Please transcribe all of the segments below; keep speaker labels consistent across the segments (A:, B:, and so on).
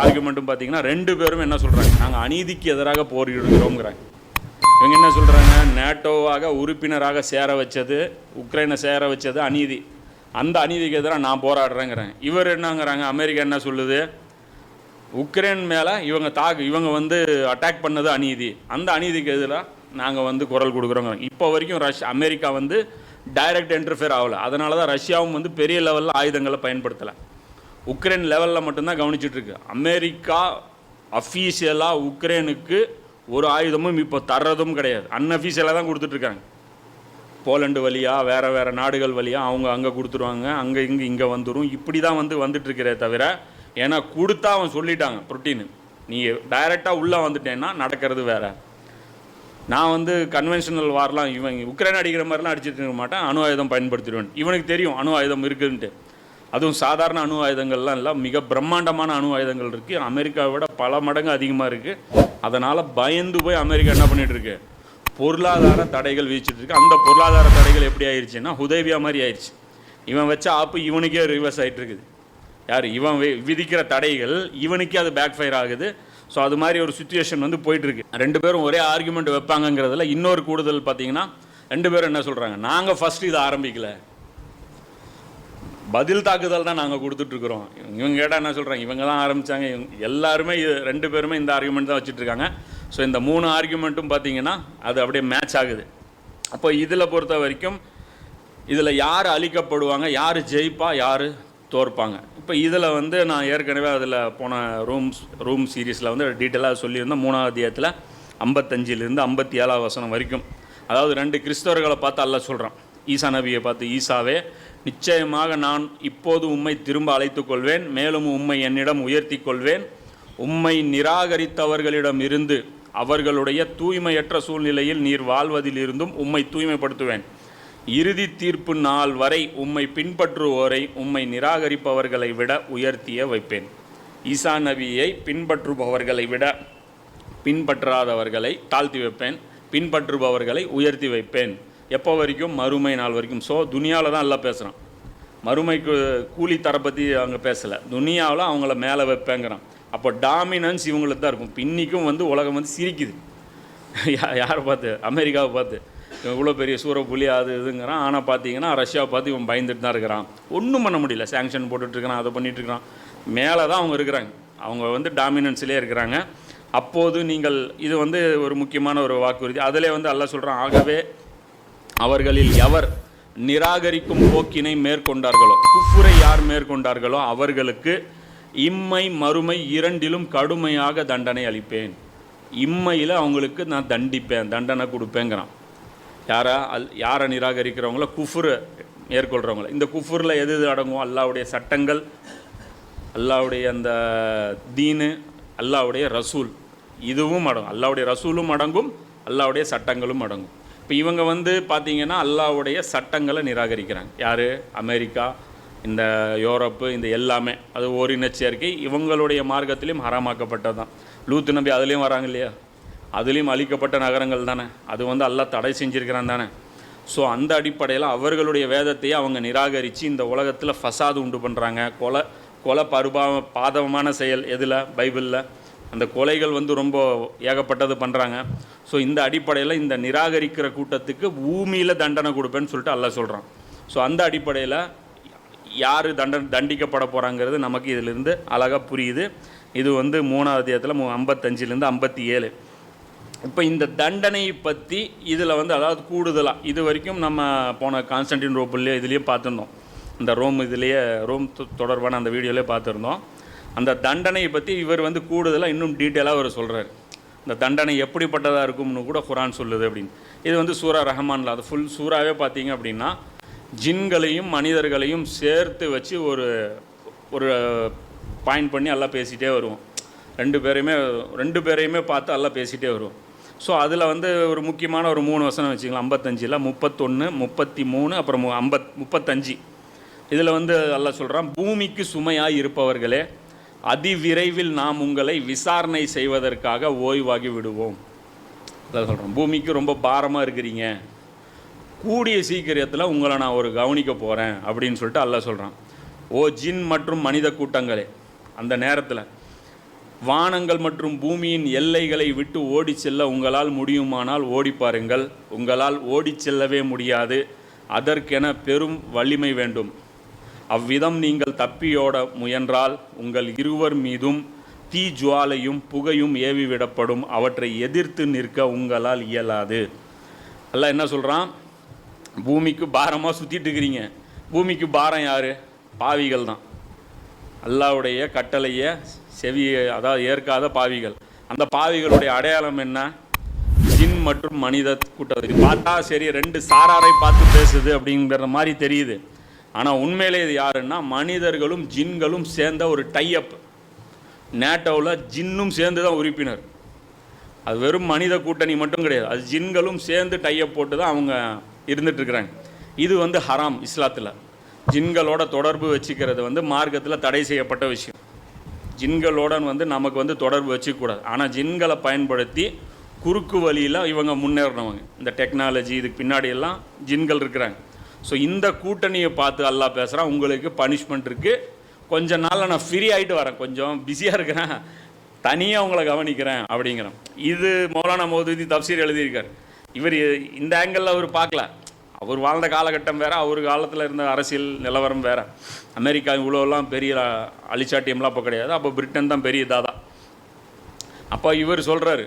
A: ஆர்குமெண்ட்டும் பார்த்தீங்கன்னா ரெண்டு பேரும் என்ன சொல்கிறாங்க நாங்கள் அநீதிக்கு எதிராக போரிடுகிறோங்கிறாங்க இவங்க என்ன சொல்கிறாங்க நேட்டோவாக உறுப்பினராக சேர வச்சது உக்ரைனை சேர வச்சது அநீதி. அந்த அநீதிக்கு எதிராக நான் போராடுறேங்கிறேன். இவர் என்னங்கிறாங்க? அமெரிக்கா என்ன சொல்லுது? உக்ரைன் மேலே இவங்க தாக்கு இவங்க வந்து அட்டாக் பண்ணது அநீதி. அந்த அநீதிக்கு எதிராக நாங்கள் வந்து குரல் கொடுக்குறோங்க இப்போ வரைக்கும் ரஷ் அமெரிக்கா வந்து டைரக்ட் இன்டர்ஃபியர் ஆகலை. அதனால தான் ரஷ்யாவும் வந்து பெரிய லெவலில் ஆயுதங்களை பயன்படுத்தலை. உக்ரைன் லெவலில் மட்டும்தான் கவனிச்சிட்ருக்கு. அமெரிக்கா அஃபீஷியலாக உக்ரைனுக்கு ஒரு ஆயுதமும் இப்போ தர்றதும் கிடையாது. அன்அஃபீஷியலாக தான் கொடுத்துட்ருக்காங்க. போலண்டு வழியாக வேறு வேறு நாடுகள் வழியாக அவங்க அங்கே கொடுத்துருவாங்க. அங்கே இங்கே இங்கே வந்துடும் இப்படி தான் வந்து வந்துட்டுருக்கிறே தவிர ஏன்னா கொடுத்தா அவன் சொல்லிட்டாங்க புரோட்டீனு நீ டைரெக்டாக உள்ளே வந்துட்டேன்னா நடக்கிறது வேறு. நான் வந்து கன்வென்ஷனல் வார்லாம் இவன் உக்ரைன் அடிக்கிற மாதிரிலாம் அடிச்சிட்டு இருக்க மாட்டேன். அணு ஆயுதம் பயன்படுத்திடுவேன். இவனுக்கு தெரியும் அணு ஆயுதம் இருக்குன்ட்டு. அதுவும் சாதாரண அணு ஆயுதங்கள்லாம் இல்லை மிக பிரம்மாண்டமான அணு ஆயுதங்கள் இருக்குது அமெரிக்காவை விட பல மடங்கு அதிகமாக இருக்குது அதனால் பயந்து போய் அமெரிக்கா என்ன பண்ணிகிட்ருக்கு பொருளாதார தடைகள் வீச்சிட்டு இருக்கு. அந்த பொருளாதார தடைகள் எப்படி ஆயிடுச்சுன்னா உதவியா மாதிரி ஆயிடுச்சு இவன் வச்ச ஆப்பு இவனுக்கே ரிவர்ஸ் ஆயிட்டு இருக்குது. யார்? இவன் வி- விதிக்கிற தடைகள் இவனுக்கே அது பேக் ஃபயர் ஆகுது. ஸோ அது மாதிரி ஒரு சுச்சுவேஷன் வந்து போயிட்டுருக்கு ரெண்டு பேரும் ஒரே ஆர்குமெண்ட் வைப்பாங்கங்கிறதுல இன்னொரு கூடுதல் பார்த்தீங்கன்னா ரெண்டு பேரும் என்ன சொல்கிறாங்க நாங்கள் ஃபஸ்ட்டு இதை ஆரம்பிக்கலை. பதில் தாக்குதல் தான் நாங்கள் கொடுத்துட்ருக்குறோம். இவங்க கேட்டால் என்ன சொல்கிறாங்க இவங்க தான் ஆரம்பித்தாங்க இவங்க எல்லாருமே இது ரெண்டு பேருமே இந்த ஆர்குமெண்ட் தான் வச்சுட்டு இருக்காங்க ஸோ இந்த மூணு ஆர்குமெண்ட்டும் பார்த்தீங்கன்னா அது அப்படியே மேட்ச் ஆகுது. அப்போ இதில் பொறுத்த வரைக்கும் இதில் யார் அழிக்கப்படுவாங்க யார் ஜெயிப்பா யார் தோற்பாங்க? இப்போ இதில் வந்து நான் ஏற்கனவே அதில் போன ரூம்ஸ் ரூம் சீரீஸில் வந்து டீட்டெயிலாக சொல்லியிருந்தேன். மூணாவது அத்தியாயத்தில் ஐம்பத்தஞ்சிலிருந்து ஐம்பத்தி ஏழாவது வசனம் வரைக்கும். அதாவது ரெண்டு கிறிஸ்தவர்களை பார்த்து அல்ல சொல்கிறான் ஈசா நபியை பார்த்து ஈசாவே நிச்சயமாக நான் இப்போது உம்மை திரும்ப அழைத்து கொள்வேன் மேலும் உம்மை என்னிடம் உயர்த்தி கொள்வேன் உம்மை நிராகரித்தவர்களிடம் இருந்து அவர்களுடைய தூய்மையற்ற சூழ்நிலையில் நீர் வாழ்வதிலிருந்தும் உம்மை தூய்மைப்படுத்துவேன். இறுதி தீர்ப்பு நாள் வரை உம்மை பின்பற்றுவோரை உம்மை நிராகரிப்பவர்களை விட உயர்த்திய வைப்பேன். ஈசா நபியை பின்பற்றுபவர்களை விட பின்பற்றாதவர்களை தாழ்த்தி வைப்பேன் பின்பற்றுபவர்களை உயர்த்தி வைப்பேன். எப்போ வரைக்கும்? மறுமை நாள் வரைக்கும். ஸோ துனியாவில் தான் எல்லாம் பேசுகிறான் மறுமைக்கு கூலி தர பற்றி அவங்க பேசலை. துனியாவில் அவங்கள மேலே வைப்பேங்கிறான். அப்போ டாமினன்ஸ் இவங்களுக்கு தான் இருக்கும். இன்றைக்கும் வந்து உலகம் வந்து சிரிக்குது. யா- யாரை பார்த்து? அமெரிக்காவை பார்த்து. இவன் இவ்வளோ பெரிய சூறப்புலி அது இதுங்கிறான். ஆனால் பார்த்தீங்கன்னா ரஷ்யாவை பார்த்து இவன் பயந்துட்டு தான் இருக்கிறான். ஒன்றும் பண்ண முடியல. சேங்ஷன் போட்டுட்ருக்கிறான் அதை பண்ணிட்டுருக்கிறான் மேலே தான் அவங்க இருக்கிறாங்க. அவங்க வந்து டாமினன்ஸ்லேயே இருக்கிறாங்க. அப்போது நீங்கள் இது வந்து ஒரு முக்கியமான ஒரு வாக்குறுதி. அதிலே வந்து அல்ல சொல்கிறான் ஆகவே அவர்களில் எவர் நிராகரிக்கும் போக்கினை மேற்கொண்டார்களோ குஃபுரை யார் மேற்கொண்டார்களோ அவர்களுக்கு இம்மை மறுமை இரண்டிலும் கடுமையாக தண்டனை அளிப்பேன். இம்மையில் அவங்களுக்கு நான் தண்டிப்பேன் தண்டனை கொடுப்பேங்கிறான். யாரா அல் யாரை நிராகரிக்கிறவங்கள குஃபுரை மேற்கொள்கிறவங்கள இந்த குஃபுரில் எது எது அடங்கும்? அல்லாவுடைய சட்டங்கள் அல்லாவுடைய அந்த தீனு அல்லாவுடைய ரசூல் இதுவும் அடங்கும். அல்லாவுடைய ரசூலும் அடங்கும் அல்லாவுடைய சட்டங்களும் அடங்கும். இப்போ இவங்க வந்து பார்த்திங்கன்னா அல்லாவுடைய சட்டங்களை நிராகரிக்கிறாங்க. யார்? அமெரிக்கா இந்த யூரோப்பு இந்த எல்லாமே. அது ஓரினச் சேர்க்கை இவங்களுடைய மார்க்கத்திலையும் ஹராமாக்கப்பட்டது தான் லூத்து நம்பி அதுலேயும் வராங்க இல்லையா? அதுலேயும் அழிக்கப்பட்ட நகரங்கள் தானே. அது வந்து அல்லா தடை செஞ்சுருக்கிறான் தானே. ஸோ அந்த அடிப்படையில் அவர்களுடைய வேதத்தையே அவங்க நிராகரித்து இந்த உலகத்தில் ஃபசாது உண்டு பண்ணுறாங்க கொலை கொலை பருபா பாதகமான செயல் எதில்? பைபிளில். அந்த கொலைகள் வந்து ரொம்ப ஏகப்பட்டது பண்ணுறாங்க ஸோ இந்த அடிப்படையில் இந்த நிராகரிக்கிற கூட்டத்துக்கு பூமியில் தண்டனை கொடுப்பேன்னு சொல்லிட்டு அல்ல சொல்கிறான் ஸோ அந்த அடிப்படையில் யார் தண்ட தண்டிக்கப்பட போகிறாங்கிறது நமக்கு இதிலிருந்து அழகாக புரியுது. இது வந்து மூணாவது அத்தியாயத்தில் மு ஐம்பத்தஞ்சிலேருந்து ஐம்பத்தி ஏழு இப்போ இந்த தண்டனை பற்றி இதில் வந்து அதாவது கூடுதலாக இது வரைக்கும் நம்ம போன கான்ஸ்டன்டின் ரோப்புலேயே இதுலேயே பார்த்துருந்தோம். இந்த ரோம் இதுலேயே ரோம் தொடர்பான அந்த வீடியோலேயே பார்த்துருந்தோம். அந்த தண்டனையை பற்றி இவர் வந்து கூடுதலாக இன்னும் டீட்டெயிலாக அவர் சொல்கிறார் இந்த தண்டனை எப்படிப்பட்டதாக இருக்கும்னு கூட குரான் சொல்லுது அப்படின்னு. இது வந்து சூரா ரஹமான்ல அது ஃபுல் சூறாவே பார்த்தீங்க அப்படின்னா ஜின்களையும் மனிதர்களையும் சேர்த்து வச்சு ஒரு ஒரு பாயிண்ட் பண்ணி எல்லாம் பேசிகிட்டே வருவோம் ரெண்டு பேரையுமே ரெண்டு பேரையுமே பார்த்து எல்லாம் பேசிகிட்டே வருவோம் ஸோ அதில் வந்து ஒரு முக்கியமான ஒரு மூணு வசனம் வச்சுக்கலாம் ஐம்பத்தஞ்சில் முப்பத்தொன்று முப்பத்தி மூணு அப்புறம் ஐம்பத் முப்பத்தஞ்சு. இதில் வந்து எல்லாம் சொல்கிறான் பூமிக்கு சுமையாக இருப்பவர்களே அதிவிரைவில் நாம் உங்களை விசாரணை செய்வதற்காக ஓய்வாகி விடுவோம். அதான் சொல்கிறோம் பூமிக்கு ரொம்ப பாரமாக இருக்கிறீங்க. கூடிய சீக்கிரத்தில் உங்களை நான் ஒரு கவனிக்க போகிறேன் அப்படின்னு சொல்லிட்டு அல்ல சொல்கிறான் ஓ ஜின் மற்றும் மனித கூட்டங்களே அந்த நேரத்தில் வானங்கள் மற்றும் பூமியின் எல்லைகளை விட்டு ஓடிச் செல்ல உங்களால் முடியுமானால் ஓடி பாருங்கள். உங்களால் ஓடிச் செல்லவே முடியாது. அதற்கென பெரும் வலிமை வேண்டும். அவ்விதம் நீங்கள் தப்பியோட முயன்றால் உங்கள் இருவர் மீதும் தீ ஜுவாலையும் புகையும் ஏவி விடப்படும். அவற்றை எதிர்த்து நிற்க உங்களால் இயலாது. அல்ல என்ன சொல்கிறான் பூமிக்கு பாரமாக சுற்றிட்டு இருக்கிறீங்க. பூமிக்கு பாரம் யார்? பாவிகள் தான். அல்லாவுடைய கட்டளையை செவி அதாவது ஏற்காத பாவிகள். அந்த பாவிகளுடைய அடையாளம் என்ன? ஜின் மற்றும் மனித கூட்டம் பார்த்தா சரி ரெண்டு சாராரை பார்த்து பேசுது அப்படிங்கிற மாதிரி தெரியுது. ஆனால் உண்மையிலே இது யாருன்னா மனிதர்களும் ஜின்களும் சேர்ந்த ஒரு டைஅப் நேட்டோவில் ஜின்னும் சேர்ந்து தான் உறுப்பினர். அது வெறும் மனித கூட்டணி மட்டும் கிடையாது. அது ஜின்களும் சேர்ந்து டையப் போட்டு தான் அவங்க இருந்துகிட்ருக்குறாங்க இது வந்து ஹராம் இஸ்லாத்தில். ஜின்களோட தொடர்பு வச்சுக்கிறது வந்து மார்க்கத்தில் தடை செய்யப்பட்ட விஷயம். ஜின்களோட வந்து நமக்கு வந்து தொடர்பு வச்சுக்கூடாது. ஆனால் ஜின்களை பயன்படுத்தி குறுக்கு வழியில் இவங்க முன்னேறினவங்க இந்த டெக்னாலஜி இதுக்கு பின்னாடியெல்லாம் ஜின்கள் இருக்கிறாங்க. ஸோ இந்த கூட்டணியை பார்த்து அல்லாஹ் பேசுகிறான் உங்களுக்கு பனிஷ்மெண்ட் இருக்குது கொஞ்ச நாளில் நான் ஃப்ரீ ஆகிட்டு வரேன். கொஞ்சம் பிஸியாக இருக்கிறேன். தனியாக உங்களை கவனிக்கிறேன் அப்படிங்கிறேன். இது மௌலானா மோதுதி தப்சீர் எழுதியிருக்கார். இவர் இந்த ஆங்கிளில் அவர் பார்க்கல. அவர் வாழ்ந்த காலகட்டம் வேறு அவர் காலத்தில் இருந்த அரசியல் நிலவரம் வேறு. அமெரிக்கா இவ்வளோலாம் பெரிய அழிச்சாட்டியம்லாம் அப்போ கிடையாது. அப்போ பிரிட்டன் தான் பெரிய இதாக தான் அப்போ இவர் சொல்கிறாரு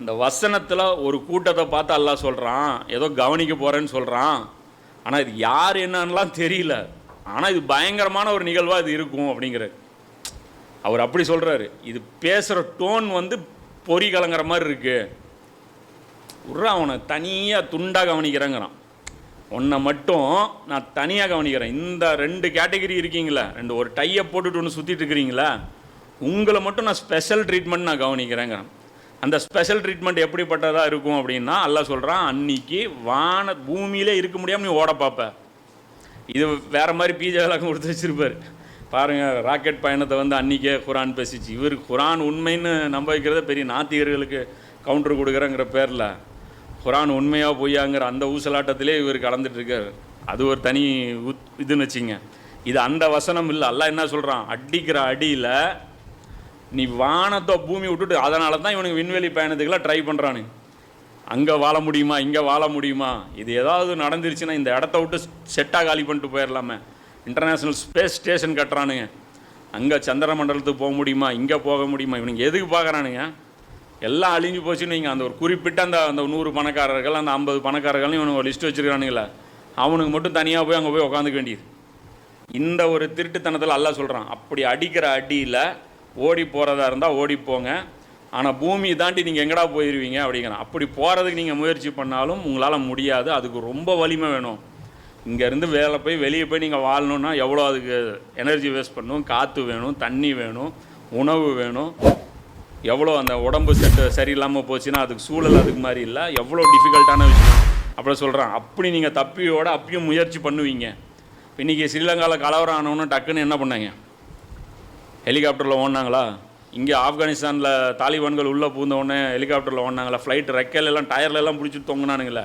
A: இந்த வசனத்தில் ஒரு கூட்டத்தை பார்த்து அல்லா சொல்கிறான் ஏதோ கவனிக்க போகிறேன்னு சொல்கிறான் ஆனால் இது யார் என்னன்னுலாம் தெரியல. ஆனால் இது பயங்கரமான ஒரு நிகழ்வாக இது இருக்கும் அப்படிங்கிறார். அவர் அப்படி சொல்கிறாரு இது பேசுகிற டோன் வந்து பொறி கலங்குற மாதிரி இருக்குது உர்றா அவனை தனியாக துண்டாக கவனிக்கிறேங்கிறான். உன்னை மட்டும் நான் தனியாக கவனிக்கிறேன். இந்த ரெண்டு கேட்டகரி இருக்கீங்களா ரெண்டு ஒரு டையை போட்டுட்டு ஒன்று சுற்றிட்டு இருக்கிறீங்களா உங்களை மட்டும் நான் ஸ்பெஷல் ட்ரீட்மெண்ட் நான் கவனிக்கிறேங்கிறேன். அந்த ஸ்பெஷல் ட்ரீட்மெண்ட் எப்படிப்பட்டதாக இருக்கும் அப்படின்னா எல்லாம் சொல்கிறான் அன்னைக்கு வான பூமியிலே இருக்க முடியாமல் நீ ஓட பார்ப்ப இது வேற மாதிரி பீஜா விளக்கம் கொடுத்து வச்சுருப்பார். பாருங்கள் ராக்கெட் பயணத்தை வந்து அன்றைக்கே குரான் பேசிச்சு. இவர் குரான் உண்மைன்னு நம்ப வைக்கிறத பெரிய நாத்திகர்களுக்கு கவுண்டர் கொடுக்குறேங்கிற பேரில் குரான் உண்மையாக பொய்யாங்கிற அந்த ஊசலாட்டத்திலே இவர் கலந்துட்டுருக்கார் அது ஒரு தனி உத் இதுன்னு வச்சுங்க. இது அந்த வசனம் இல்லை. அல்லாஹ் என்ன சொல்கிறான் அடிக்கிற அடியில் நீ வானத்தை பூமி விட்டுட்டு அதனால தான் இவனுக்கு விண்வெளி பயணத்துக்கெல்லாம் ட்ரை பண்ணுறானு அங்கே வாழ முடியுமா இங்கே வாழ முடியுமா? இது ஏதாவது நடந்துருச்சுன்னா இந்த இடத்த விட்டு செட்டாக காலி பண்ணிட்டு போயிடலாமே. இன்டர்நேஷ்னல் ஸ்பேஸ் ஸ்டேஷன் கட்டுறானுங்க. அங்கே சந்திர மண்டலத்துக்கு போக முடியுமா இங்கே போக முடியுமா? இவனுங்க எதுக்கு பார்க்குறானுங்க எல்லாம் அழிஞ்சு போச்சுன்னு நீங்கள் அந்த ஒரு குறிப்பிட்ட அந்த அந்த நூறு பணக்காரர்கள் அந்த ஐம்பது பணக்காரர்கள்னு இவனுக்கு ஒரு லிஸ்ட் வச்சுருக்கானுங்களே அவனுக்கு மட்டும் தனியாக போய் அங்கே போய் உட்காந்துக்க வேண்டியது. இந்த ஒரு திருட்டுத்தனத்தில் அல்லாஹ் சொல்கிறான் அப்படி அடிக்கிற அடியில் ஓடி போகிறதா இருந்தால் ஓடி போங்க. ஆனால் பூமியை தாண்டி நீங்கள் எங்கடா போயிடுவீங்க அப்படிங்கிற அப்படி போகிறதுக்கு நீங்கள் முயற்சி பண்ணாலும் உங்களால் முடியாது. அதுக்கு ரொம்ப வலிமை வேணும். இங்கேருந்து வேலை போய் வெளியே போய் நீங்கள் வாழணுன்னா எவ்வளோ அதுக்கு எனர்ஜி வேஸ்ட் பண்ணணும் காற்று வேணும் தண்ணி வேணும் உணவு வேணும். எவ்வளோ அந்த உடம்பு செட்டு சரியில்லாமல் போச்சுன்னா அதுக்கு சூழல் அதுக்கு மாதிரி இல்லை. எவ்வளோ டிஃபிகல்ட்டான விஷயம். அப்படி சொல்கிறான் அப்படி நீங்கள் தப்பியோட அப்பயும் முயற்சி பண்ணுவீங்க. இன்றைக்கி ஸ்ரீலங்காவில் கலவரம் ஆனவொன்னு டக்குன்னு என்ன பண்ணாங்க? ஹெலிகாப்டரில் ஓடினாங்களா? இங்கே ஆப்கானிஸ்தானில் தாலிபான்கள் உள்ளே பூந்தவுடனே ஹெலிகாப்டரில் ஓடினாங்களா? ஃப்ளைட் ரெக்கல் எல்லாம் டயர்ல எல்லாம் பிடிச்சி தொங்கினானுங்களே.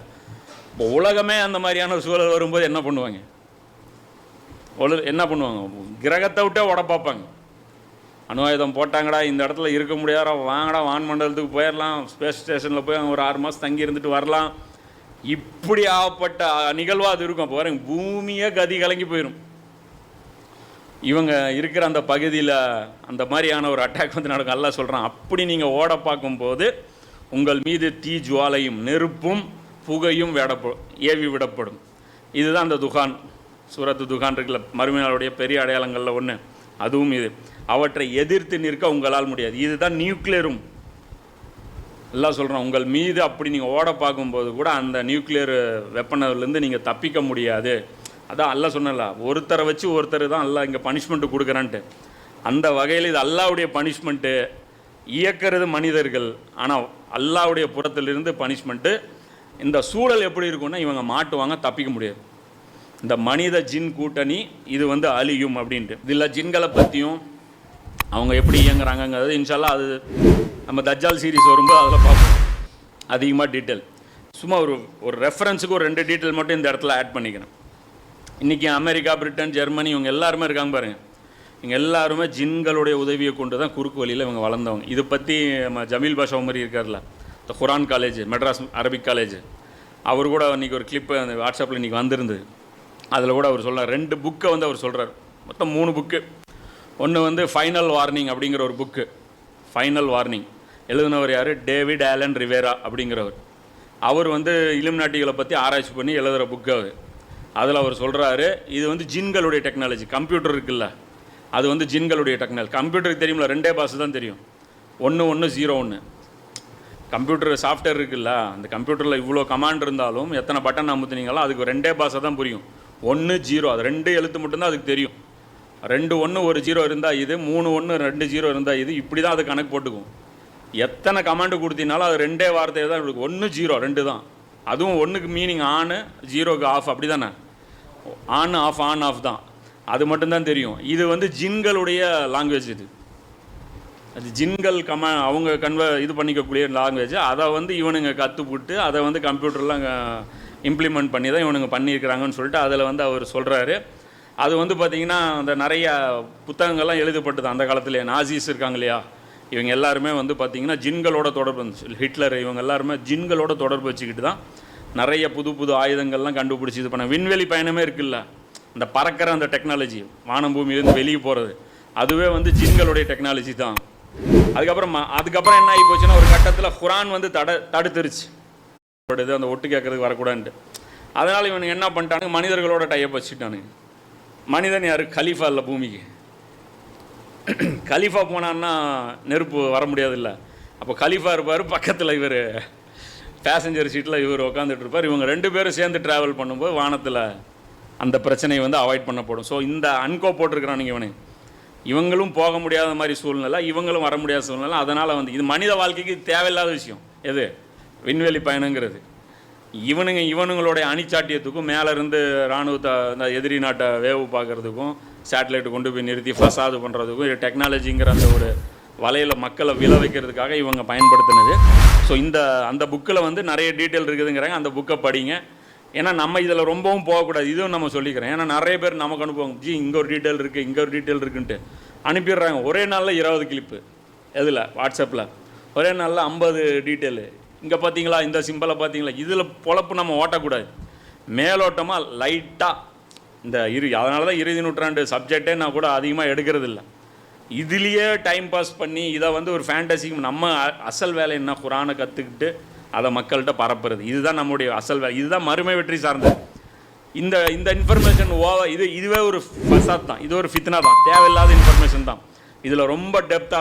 A: இப்போ உலகமே அந்த மாதிரியான ஒரு சூழல் வரும்போது என்ன பண்ணுவாங்க? ஒழு என்ன பண்ணுவாங்க? கிரகத்தை விட்டே உட பார்ப்பாங்க. அணு ஆயுதம் போட்டாங்கடா இந்த இடத்துல இருக்க முடியாதா வாங்கடா வான் மண்டலத்துக்கு போயிடலாம் ஸ்பேஸ் ஸ்டேஷனில் போய் ஒரு ஆறு மாதம் தங்கி இருந்துட்டு வரலாம். இப்படி ஆகப்பட்ட நிகழ்வாக அது இருக்கும். அப்போ பாருங்க பூமியே கதி கலங்கி போயிடும் இவங்க இருக்கிற அந்த பகுதியில் அந்த மாதிரியான ஒரு அட்டாக் வந்து நடக்கும். எல்லாம் சொல்கிறான் அப்படி நீங்கள் ஓட பார்க்கும்போது உங்கள் மீது தீ ஜுவாலையும் நெருப்பும் புகையும் விடப்படும் ஏவி விடப்படும். இதுதான் அந்த துகான் சூரத்து துகான் இருக்குல்ல மறுமையாளுடைய பெரிய அடையாளங்களில் ஒன்று அதுவும் இது. அவற்றை எதிர்த்து நிற்க உங்களால் முடியாது. இதுதான் நியூக்ளியரும் எல்லாம் சொல்கிறோம் உங்கள் மீது அப்படி நீங்கள் ஓட பார்க்கும்போது கூட அந்த நியூக்ளியர் வெப்பனிலேருந்து நீங்கள் தப்பிக்க முடியாது. அதான் அல்ல சொன்னல ஒருத்தரை வச்சு ஒருத்தர் தான் அல்லா இங்கே பனிஷ்மெண்ட்டு கொடுக்குறான்ட்டு. அந்த வகையில் இது அல்லாவுடைய பனிஷ்மெண்ட்டு இயக்கிறது மனிதர்கள். ஆனால் அல்லாவுடைய புறத்திலிருந்து பனிஷ்மெண்ட்டு இந்த சூழல் எப்படி இருக்கும்னா இவங்க மாட்டுவாங்க தப்பிக்க முடியாது. இந்த மனித ஜின் கூட்டணி இது வந்து அழியும் அப்படின்ட்டு. இதில் ஜின்களை பற்றியும் அவங்க எப்படி இயங்குறாங்கங்கிறது இன்ஷால்லாம் அது நம்ம தஜ்ஜால் சீரிஸ் வரும்போது அதில் பார்ப்போம். அதிகமாக டீட்டெயில் சும்மா ஒரு ஒரு ரெஃபரன்ஸுக்கு ஒரு ரெண்டு டீட்டெயில் மட்டும் இந்த இடத்துல ஆட் பண்ணிக்கிறேன். இன்றைக்கி அமெரிக்கா பிரிட்டன் ஜெர்மனி இவங்க எல்லாருமே இருக்காங்க பாருங்க. இவங்க எல்லாருமே ஜின்களுடைய உதவியை கொண்டு தான் குறுக்கு வழியில் இவங்க வளர்ந்தவங்க. இதை பற்றி நம்ம ஜமீல் பாஷா உமரி இருக்கார்ல இந்த குரான் காலேஜ் மெட்ராஸ் அரபிக் காலேஜ் அவர் கூட இன்றைக்கி ஒரு கிளிப்பு அந்த வாட்ஸ்அப்பில் இன்றைக்கி வந்திருந்தது. அதில் கூட அவர் சொல்கிறார் ரெண்டு புக்கை வந்து அவர் சொல்கிறார் மொத்தம் மூணு புக்கு ஒன்று வந்து ஃபைனல் வார்னிங் அப்படிங்கிற ஒரு புக்கு ஃபைனல் வார்னிங் எழுதினவர் யார்? டேவிட் ஆலன் ரிவேரா அப்படிங்கிறவர். அவர் வந்து இலுமினாட்டிகளை பற்றி ஆராய்ச்சி பண்ணி எழுதுகிற புக்கு அவர் அதில் அவர் சொல்கிறாரு இது வந்து ஜின்களுடைய டெக்னாலஜி கம்ப்யூட்டர் இருக்குல்ல. அது வந்து ஜின்களுடைய டெக்னாலஜி கம்ப்யூட்டருக்கு தெரியும்ல ரெண்டே பாஸ் தான் தெரியும். ஒன்று ஒன்று ஜீரோ ஒன்று கம்ப்யூட்டர் சாஃப்ட்வேர் இருக்குல்ல அந்த கம்ப்யூட்டரில் இவ்வளோ கமாண்ட் இருந்தாலும் எத்தனை பட்டன் அமுத்துனீங்களோ அதுக்கு ரெண்டே பாஸை தான் புரியும். ஒன்று ஜீரோ அது ரெண்டு எழுத்து மட்டும்தான் அதுக்கு தெரியும். ரெண்டு ஒன்று ஒரு ஜீரோ இருந்தால் இது மூணு ஒன்று ரெண்டு ஜீரோ இருந்தால் இது இப்படி தான் அது கணக்கு போட்டுக்கும். எத்தனை கமாண்டு கொடுத்தீங்கனாலும் அது ரெண்டே வார்த்தையை தான் இருக்கும் ஒன்று ஜீரோ ரெண்டு தான். அதுவும் ஒன்றுக்கு மீனிங் ஆனு ஜீரோக்கு ஆஃப் அப்படி தானே ஆன் ஆஃப் ஆன் ஆஃப் தான். அது மட்டும்தான் தெரியும். இது வந்து ஜின்களுடைய லாங்குவேஜ் இது. அது ஜின்கள் கம அவங்க கன்வ இது பண்ணிக்கக்கூடிய லாங்குவேஜ் அதை வந்து இவனுங்க கற்றுப்புட்டு அதை வந்து கம்ப்யூட்டர்லாம் இம்ப்ளிமெண்ட் பண்ணி தான் இவனுங்க பண்ணியிருக்கிறாங்கன்னு சொல்லிட்டு அதில் வந்து அவர் சொல்கிறாரு அது வந்து பார்த்திங்கன்னா அந்த நிறைய புத்தகங்கள்லாம் எழுதப்பட்டது அந்த காலத்துலேயே நாசிஸ் இருக்காங்க இல்லையா? இவங்க எல்லாருமே வந்து பார்த்திங்கன்னா ஜின்களோட தொடர்பு இருந்துச்சு. ஹிட்லர் இவங்க எல்லாருமே ஜின்களோட தொடர்பு வச்சுக்கிட்டு தான் நிறைய புது புது ஆயுதங்கள்லாம் கண்டுபிடிச்சி இது பண்ண விண்வெளி பயணமே இருக்குல்ல. அந்த பறக்கிற அந்த டெக்னாலஜி வானம் பூமியிலேருந்து வெளியே போகிறது அதுவே வந்து ஜின்களுடைய டெக்னாலஜி தான். அதுக்கப்புறம் அதுக்கப்புறம் என்ன ஆகி போச்சுன்னா ஒரு கட்டத்தில் குரான் வந்து தட தடுத்துருச்சு. இது அந்த ஒட்டு கேட்கறதுக்கு வரக்கூடாதுன்ட்டு. அதனால் இவனுங்க என்ன பண்ணிட்டானுங்க? மனிதர்களோட டைப் வச்சுட்டானுங்க மனிதன் யார்? கலீஃபா இல்லை பூமிக்கு. கலீஃபா போனான்னா நெருப்பு வர முடியாதுல்ல. அப்போ கலீஃபா இருப்பார் பக்கத்தில் இவர். பேசஞ்சர் சீட்டில் இவர் உட்காந்துட்டு இருப்பார். இவங்க ரெண்டு பேரும் சேர்ந்து ட்ராவல் பண்ணும்போது வானத்தில் அந்த பிரச்சனையை வந்து அவாய்ட் பண்ணப்படும். ஸோ இந்த அன்கோ போட்டிருக்கிறானுங்க இவனு. இவங்களும் போக முடியாத மாதிரி சூழ்நிலை இவங்களும் வர முடியாத சூழ்நிலை. அதனால் வந்து இது மனித வாழ்க்கைக்கு தேவையில்லாத விஷயம். எது? விண்வெளி பயணங்கிறது. இவனுங்க இவனுங்களுடைய அணிச்சாட்டியத்துக்கும் மேலேருந்து இராணுவத்தை இந்த எதிரி நாட்டை வேவு பார்க்கறதுக்கும் சேட்டலைட்டு கொண்டு போய் நிறுத்தி ஃபசாது பண்ணுறதுக்கும் டெக்னாலஜிங்கிற அந்த ஒரு வலையில் மக்களை விழ வைக்கிறதுக்காக இவங்க பயன்படுத்தினது. ஸோ இந்த அந்த புக்கில் வந்து நிறைய டீட்டெயில் இருக்குதுங்கிறாங்க. அந்த புக்கை படிங்க. ஏன்னா நம்ம இதில் ரொம்பவும் போகக்கூடாது. இதுவும் நம்ம சொல்லிக்கிறோம் ஏன்னா நிறைய பேர் நமக்கு அனுப்புவாங்க. ஜி இங்கே ஒரு டீட்டெயில் இருக்குது இங்கே ஒரு டீட்டெயில் இருக்குன்ட்டு. அனுப்பிடுறாங்க. ஒரே நாளில் இருபது கிளிப்பு எதில்? வாட்ஸ்அப்பில் ஒரே நாளில் ஐம்பது டீட்டெயிலு இங்கே பார்த்தீங்களா இந்த சிம்பிளை பார்த்தீங்களா இதில் பொழப்பு நம்ம ஓட்டக்கூடாது. மேலோட்டமாக லைட்டாக இந்த இரு அதனால தான் இறுதி நூற்றாண்டு சப்ஜெக்டே நான் கூட அதிகமாக எடுக்கிறது இல்லை இதுலேயே டைம் பாஸ் பண்ணி இதை வந்து ஒரு ஃபேண்டசிக்கு நம்ம அசல் வேலை என்ன? குரானை கற்றுக்கிட்டு அதை மக்கள்கிட்ட பரப்புறது. இதுதான் நம்முடைய அசல் வேலை. இதுதான் மறுமை வெற்றி சார்ந்தது இந்த இந்த இன்ஃபர்மேஷன் ஓவ இது இதுவே ஒரு ஃபசாத் தான். இது ஒரு ஃபித்னா தான். தேவையில்லாத இன்ஃபர்மேஷன் தான். இதில் ரொம்ப டெப்த்தால